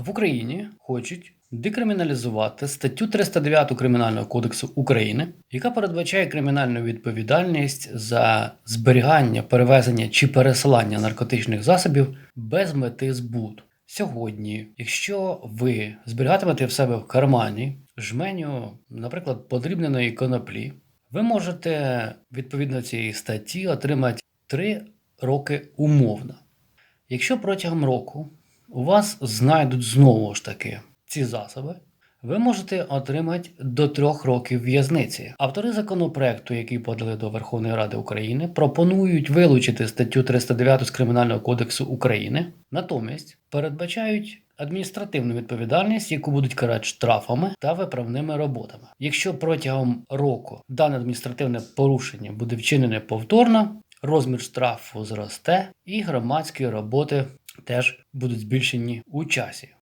В Україні хочуть декриміналізувати статтю 309 Кримінального кодексу України, яка передбачає кримінальну відповідальність за зберігання, перевезення чи пересилання наркотичних засобів без мети збуту. Сьогодні, якщо ви зберігатимете в себе в кармані жменю, наприклад, подрібненої коноплі, ви можете відповідно цієї статті отримати 3 роки умовно. Якщо протягом року у вас знайдуть знову ж таки ці засоби, ви можете отримати до трьох років в'язниці. Автори законопроекту, який подали до Верховної Ради України, пропонують вилучити статтю 309 з Кримінального кодексу України, натомість передбачають адміністративну відповідальність, яку будуть карати штрафами та виправними роботами. Якщо протягом року дане адміністративне порушення буде вчинене повторно, розмір штрафу зросте, і громадські роботи теж будуть збільшені у часі.